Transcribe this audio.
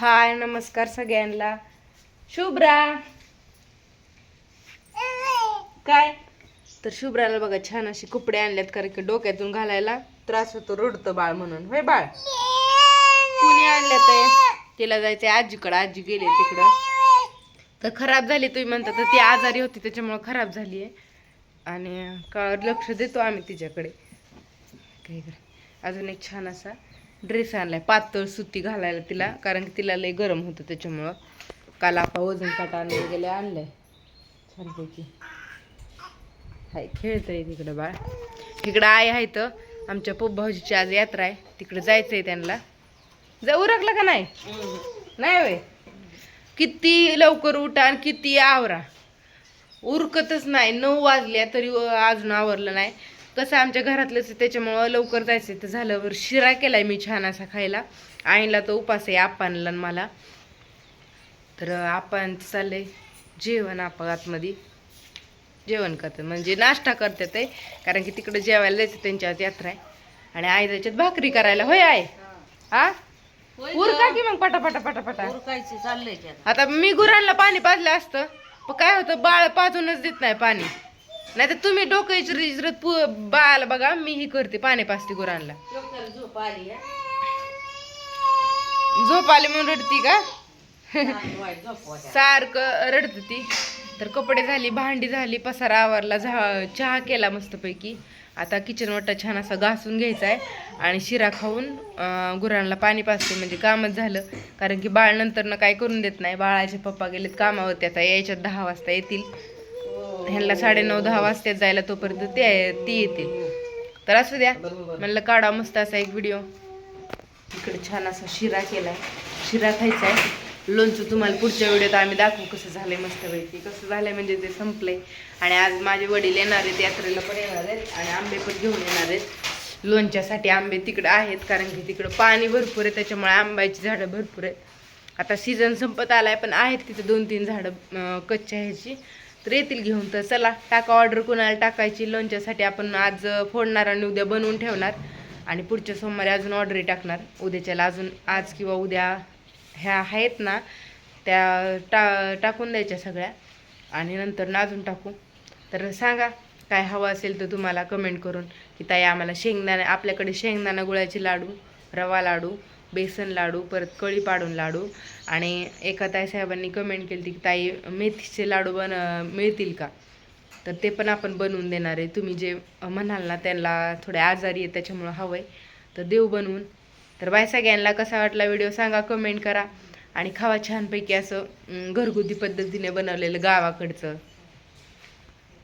हाय नमस्कार सगळ्यांना. शुभ्रा. काय? तर शुभ्राला बघा छान असे कपडे आणल्यात कारण की डोक्यातून घालायला त्रास होतो रडतं बाळ म्हणून. होय बाळ? कुणी आणल्यात आहे? तिला जायचंय आजीकडं आजी गेली तिकडं. तर खराब झाली तुम्ही म्हणता तर ती आजारी होती त्याच्यामुळं खराब झाली आहे आणि का लक्ष देतो आम्ही तिच्याकडे. काय अजून एक छान असा ड्रेस आणलाय. पातळ सुती घालायला तिला कारण की तिला लय गरम होतं त्याच्यामुळं. काल आपण वजन काटा आणले गेले आणलंय. छानपैकी. हाय खेळतंय तिकडं बाळ. तिकडं आई आहे तर आमच्या पोभाऊजीची आज यात्रा आहे. तिकडं जायचंय त्यांना. जाऊ उरकलं का नाही? नाही वय किती लवकर उठा आणि किती आवरा. उरकतच नाही. नऊ वाजल्या तरी अजून आवरलं नाही. कसं आमच्या घरातलंच त्याच्यामुळं लवकर जायचं तर झाल्यावर शिरा केलाय मी छान असा खायला. आईला तो उपास आहे आणि मला. तर आपण चाललंय जेवण आपण आतमध्ये जेवण करतात म्हणजे नाश्ता करतात आहे कारण की तिकडे जेवायला जायचं त्यांच्यात यात्रा आहे. आणि आई त्याच्यात भाकरी करायला होय आहे हा? उरका की मग पटा पटा पटा पटा उरकायचे चाललंय. आता मी गुरांना पाणी पाजलं असतं पण काय होतं बाळ पाजूनच देत नाही पाणी. नाही तर तुम्ही डोकं इचरत बाळाला बघा मी ही करते पाणी पाजते गुरांना. झोप आली. झोप आली म्हणून रडती का. सारखं रडत ती. तर कपडे झाली भांडी झाली पसारा आवरला झा चहा केला मस्तपैकी. आता किचन वाटा छान असा घासून घ्यायचा आहे आणि शिरा खाऊन गुरांना पाणी पाजते. म्हणजे कामच झालं. कारण की बाळ नंतरनं काय करून देत नाही. बाळाचे पप्पा गेलेत कामावरती. आता यायच्यात दहा वाजता येतील. ह्यांना साडेनऊ दहा वाजता जायला तोपर्यंत ते ती येतील. तर असू द्या. म्हणलं काढा मस्त असा एक व्हिडिओ इकडे छान असा शिरा केलाय. शिरा खायचा आहे लोणचं तुम्हाला पुढच्या व्हिडिओत आम्ही दाखवू कसं झालंय मस्तपैकी. कसं झालंय म्हणजे ते संपलंय. आणि आज माझे वडील येणार आहेत यात्रेला पण येणार आहेत आणि आंबे पण घेऊन येणार आहेत. लोणच्यासाठी आंबे तिकडं आहेत कारण की तिकडं पाणी भरपूर आहे त्याच्यामुळे आंब्याची झाडं भरपूर आहेत. आता सीझन संपत आलाय पण आहेत तिथं दोन तीन झाडं कच्च्या ह्याची. तर येतील घेऊन तर चला टाका ऑर्डर कुणाला टाकायची लोणच्यासाठी आपण आज फोडणार आणि उद्या बनवून ठेवणार. आणि पुढच्या सोमवारी अजून ऑर्डरी टाकणार. उद्याच्याला अजून आज किंवा उद्या ह्या आहेत ना त्या टा टाकून द्यायच्या सगळ्या. आणि नंतर ना अजून टाकू. तर सांगा काय हवं असेल तर तुम्हाला कमेंट करून की ताई आम्हाला शेंगदाणा आपल्याकडे शेंगदाणा गुळाचे लाडू रवा लाडू बेसन लाडू परत कळी पाडून लाडू आणि एका ताई साहेबांनी कमेंट केली की ताई मेथीचे लाडू बन मिळतील का? तर ते पण आपण बनवून देणार आहे. तुम्ही जे म्हणाल ना त्यांना थोडे आजारी आहे त्याच्यामुळं हवं आहे तर देऊ बनवून. तर बाय सगळ्यांना कसा वाटला व्हिडिओ सांगा कमेंट करा. आणि खावा छानपैकी असं घरगुती पद्धतीने बनवलेलं गावाकडचं.